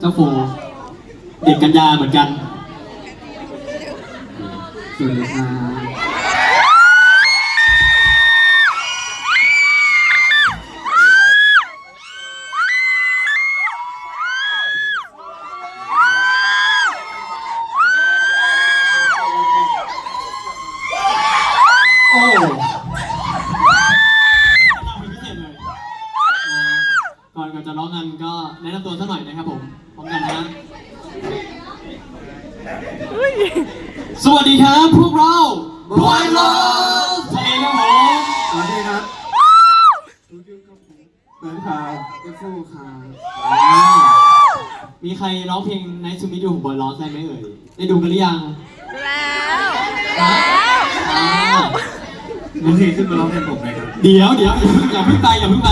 เจ้าโฟเด็กกันยาเหมือนกันสวัสดีครับ ก่อนก่อนจะร้องกันก็แนะนำตัวสักหน่อยนะครับผมพร้อมกันนะ สวัสดีครับพวกเราบอยโลทะเลครับผมสวัสดีครับลูกครับผมเบิร์ดครับเอฟโฟครับมีใครร้องเพลง Nice to Meet You ของบอยลอสได้ไหมเอ่ย ได้ดูกันหรือยัง แล้วแล้วแล้ว โอเคขึ้นมาร้องเพลงผมเลยครับ เดี๋ยวเดี๋ยวอย่าเพิ่งอย่าเพิ่งไปอย่าเพิ่งไป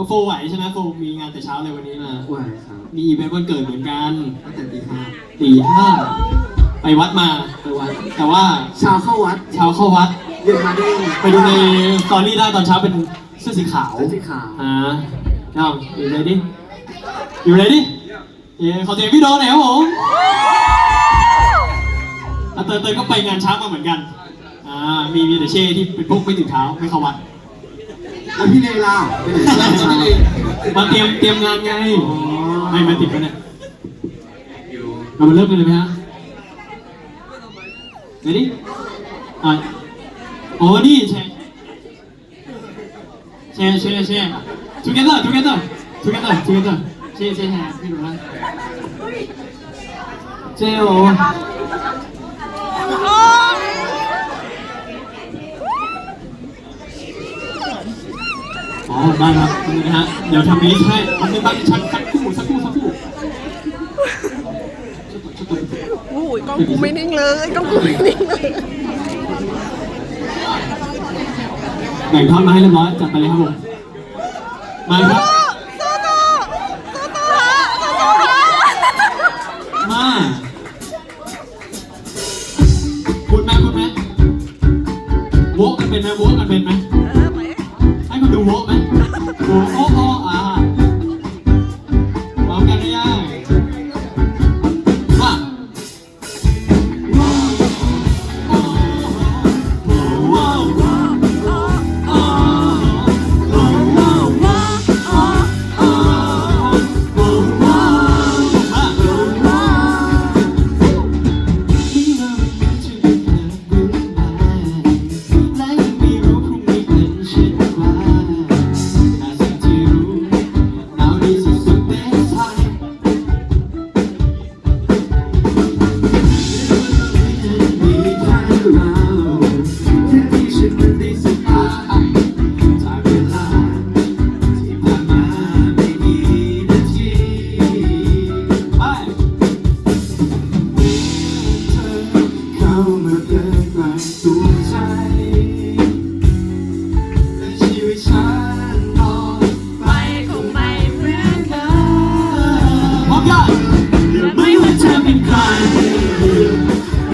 เอาโฟไหวใช่ไหมโฟมีงานแต่เช้าเลยวันนี้มา ไหวครับมีอีเวนต์วันเกิดเหมือนกันตั้งแต่ตีห้าตีห้าไปวัดมา ไปวัดแต่ว่าเช้าเข้าวัดเช้าเข้าวัด เย็นมาเด้งไปดูในสตอรี่ได้ตอนเช้าเป็นเสื้อสีขาวเสื้อสีขาวอ่าเอาอยู่เลยดิอยู่เลยดิเย้ขอเสียงพี่โดนหน่อยครับผมแล้วเตยเตยก็ไปงานเช้ามาเหมือนกันอ่ามีมีแต่เช่ที่เป็นพวกไม่ถึงเท้าไม่เข้าวัด แล้วพี่เลล่าไปไหนพี่เลมาเตรียมเตรียมงานไงไม่มาติดกันเนี่ยเรามาเริ่มกันเลยไหมฮะเดี๋ยวดิอะโอ้นี่แชร์แชร์แชร์แชร์ together together together together แชร์แชร์แชร์พี่ดูนะเจโออ๋อ ได้ครับนี่นะฮะ เดี๋ยวทำนี้ให้มันไม่ตั้งชักสักครู่สักครู่สักครู่โอ้ยกล้องกูไม่นิ่งเลยกล้องกูไม่นิ่งเลยแบ่งท่อนมาให้เรียบร้อยจัดไปเลยครับผม มาครับ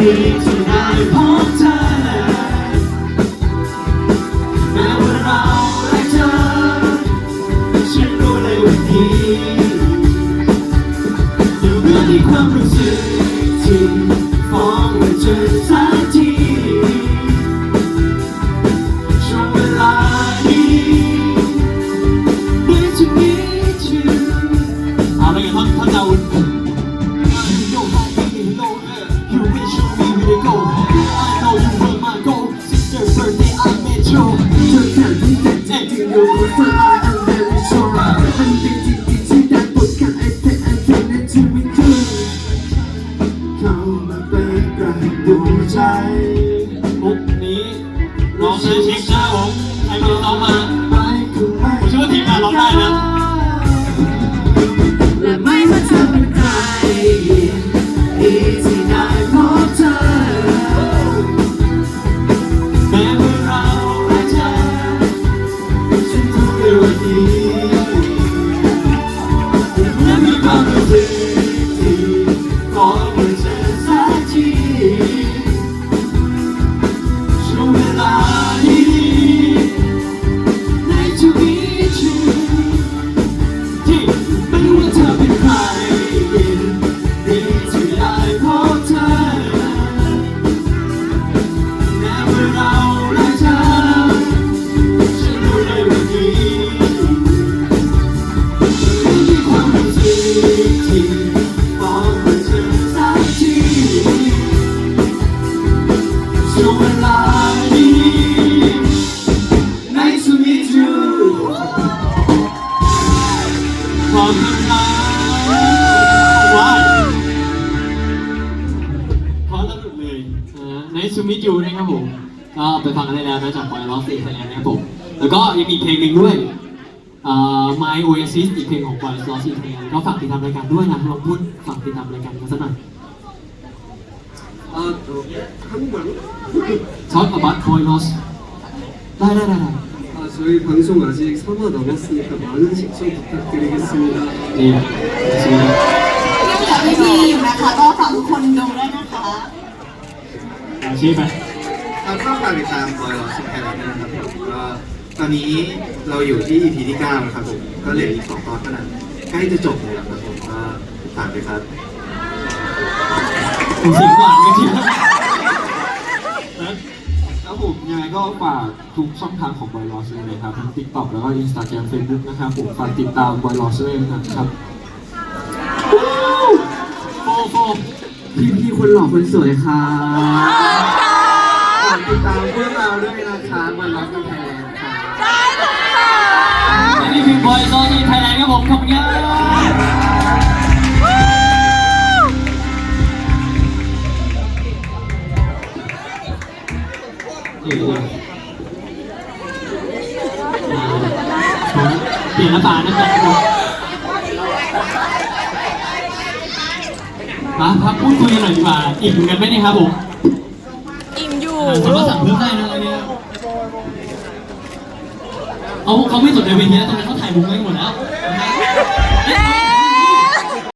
You. กันดูใจมุกนี้น้องชิญเช็คนะผมใครไม่ได้ซ้องมาผมเชื่อว่าทีมงานร้องได้นะและไม่ว่าเธอเป็นใครดีที่ได้พบเธอ ของที่ตาว้าวพร้อมแล้วหลุดเลยในซูมิจูนะครับผม ก็ไปฟังได้แล้วนะจากปอยล็อกซีไทยแลนด์นะครับผม แล้วก็ยังมีเพลงหนึ่งด้วย My Oasis อีกเพลงของปอยล็อกซีไทยแลนด์ก็ฝากติดตามรายการด้วยนะลองพูดฝากติดตามรายการกันสักหน่อยเออ말 로? Talk about Boy Lost. ได้ได้ได้ 저희 방송 아직 3화 남았으니까 많은 시청 부탁드리겠습니다. นี่สิ ยังเหลือพี่ๆอยู่นะคะ ก็ฝากทุกคนดูด้วยนะคะ อาชีพไป ครับก็ฝากติดตามบอยลอสไทยแลนด์นะครับผมก็ตอนนี้เราอยู่ที่ EP ที่9นะครับผมก็เหลืออีกสองตอนเท่านั้นใกล้จะจบแล้วครับผมก็ฝากด้วยครับ ผมเสียงหวานกันที ครับผมยังไงก็ฝากทุกช่องทางของ Boy Lost เลยนะครับทั้ง TikTok แล้วก็ Instagram Facebook นะครับผมฝากติดตาม Boy Lost ด้วยนะครับโฟโฟพี่พี่ๆคนหล่อคนสวยครับฝากติดตามพวกเราด้วยนะครับ Boy Lost ไทยแลนด์ครับและนี่คือบอยซอนี่ไทยแลนด์ครับผมขอบคุณครับ นี่เลยเปลี่ยนหน้าตานะครับมาพักพูดคุยกันหน่อยดีกว่าอิ่มกันไหมเนี่ยครับผมอิ่มอยู่สามารถสั่งเพิ่มได้นะอันเนี้ยเอาเขาไม่สนใจเวทีแล้วตอนนั้นเขาถ่ายมุมไว้หมดแล้วนะ